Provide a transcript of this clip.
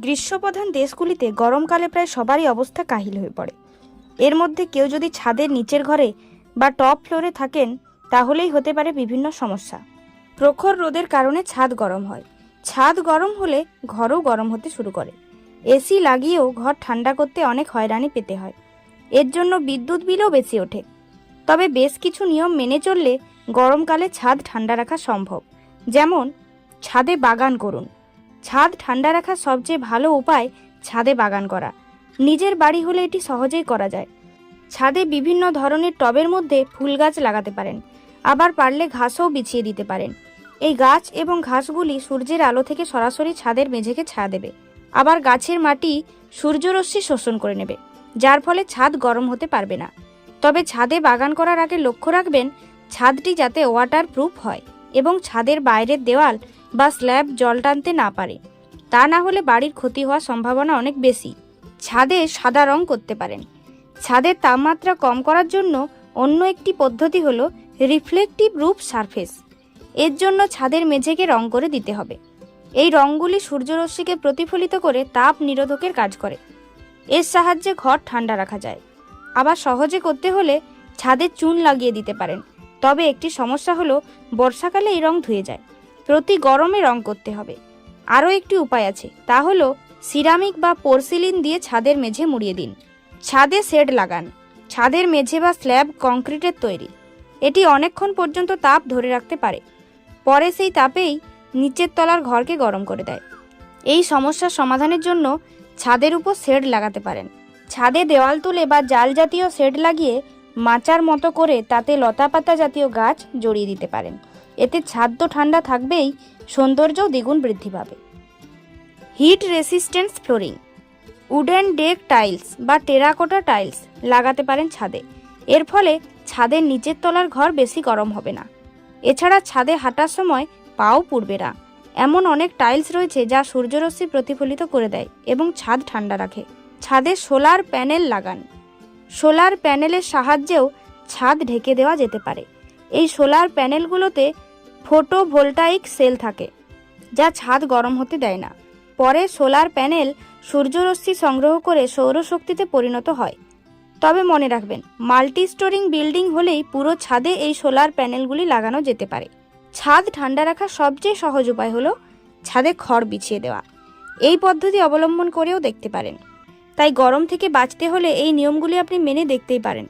গ্রীষ্মপ্রধান দেশগুলিতে গরমকালে প্রায় সবারই অবস্থা কাহিল হয়ে পড়ে। এর মধ্যে কেউ যদি ছাদের নিচের ঘরে বা টপ ফ্লোরে থাকেন, তাহলেই হতে পারে বিভিন্ন সমস্যা। প্রখর রোদের কারণে ছাদ গরম হয়। ছাদ গরম হলে ঘরও গরম হতে শুরু করে। এসি লাগিয়েও ঘর ঠান্ডা করতে অনেক হয়রানি পেতে হয়। এর জন্য বিদ্যুৎ বিলও বেশি ওঠে। তবে বেশ কিছু নিয়ম মেনে চললে গরমকালে ছাদ ঠান্ডা রাখা সম্ভব। যেমন, ছাদে বাগান করুন। ছাদ ঠান্ডা রাখার সবচেয়ে ভালো উপায় ছাদে বাগান করা। নিজের বাড়ি হলে এটি সহজেই করা যায়। ছাদে বিভিন্ন ধরনের টবের মধ্যে ফুল গাছ লাগাতে পারেন। আবার পারলে ঘাসও বিছিয়ে দিতে পারেন। এই গাছ এবং ঘাসগুলি সূর্যের আলো থেকে সরাসরি ছাদের মেঝেকে ছায়া দেবে। আবার গাছের মাটি সূর্যরশ্মি শোষণ করে নেবে, যার ফলে ছাদ গরম হতে পারবে না। তবে ছাদে বাগান করার আগে লক্ষ্য রাখবেন, ছাদটি যাতে ওয়াটার প্রুফ হয়। এবং ছাদের বাইরের দেওয়াল বা স্ল্যাব জল টানতে না পারে। তা না হলে বাড়ির ক্ষতি হওয়ার সম্ভাবনা অনেক বেশি। ছাদে সাদা রং করতে পারেন। ছাদের তাপমাত্রা কম করার জন্য অন্য একটি পদ্ধতি হলো রিফ্লেকটিভ রূপ সারফেস। এর জন্য ছাদের মেঝেকে রং করে দিতে হবে। এই রঙগুলি সূর্যরশ্মিকে প্রতিফলিত করে তাপ নিরোধকের কাজ করে। এর সাহায্যে ঘর ঠান্ডা রাখা যায়। আবার সহজে করতে হলে ছাদে চুন লাগিয়ে দিতে পারেন। তবে একটি সমস্যা হলো, বর্ষাকালে এই রং ধুয়ে যায়। প্রতি গরমে রং করতে হবে। আরও একটি উপায় আছে, তা হলো, সিরামিক বা পোর্সিলিন দিয়ে ছাদের মেঝে মুড়িয়ে দিন। ছাদে শেড লাগান। ছাদের মেঝে বা স্ল্যাব কংক্রিটের তৈরি। এটি অনেকক্ষণ পর্যন্ত তাপ ধরে রাখতে পারে। পরে সেই তাপেই নিচের তলার ঘরকে গরম করে দেয়। এই সমস্যার সমাধানের জন্য ছাদের উপর শেড লাগাতে পারেন। ছাদে দেওয়াল তুলে বা জাল জাতীয় শেড লাগিয়ে মাচার মতো করে তাতে লতাপাতা জাতীয় গাছ জড়িয়ে দিতে পারেন। এতে ছাদ তো ঠান্ডা থাকবেই, সৌন্দর্যও দ্বিগুণ বৃদ্ধি পাবে। Heat resistance flooring. Wooden deck tiles বা টেরাকোটা টাইলস লাগাতে পারেন ছাদে। এর ফলে ছাদের নিচের তলার ঘর বেশি গরম হবে না। এছাড়া ছাদে হাঁটার সময় পাও পুড়বে না। এমন অনেক টাইলস রয়েছে যা সূর্যরশ্মি প্রতিফলিত করে দেয় এবং ছাদ ঠান্ডা রাখে। ছাদে সোলার প্যানেল লাগান। সোলার প্যানেলের সাহায্যেও ছাদ ঢেকে দেওয়া যেতে পারে। এই সোলার প্যানেলগুলোতে ফোটো ভোল্টাইক সেল থাকে, যা ছাদ গরম হতে দেয় না। পরে সোলার প্যানেল সূর্যরশ্মি সংগ্রহ করে সৌরশক্তিতে পরিণত হয়। তবে মনে রাখবেন মাল্টি স্টোরিং বিল্ডিং হলেই পুরো ছাদে এই সোলার প্যানেলগুলি লাগানো যেতে পারে। ছাদ ঠান্ডা রাখার সবচেয়ে সহজ উপায় হলো ছাদে খড় বিছিয়ে দেওয়া। এই পদ্ধতি অবলম্বন করেও দেখতে পারেন। তাই গরম থেকে বাঁচতে হলে এই নিয়মগুলি আপনি মেনে দেখতেই পারেন।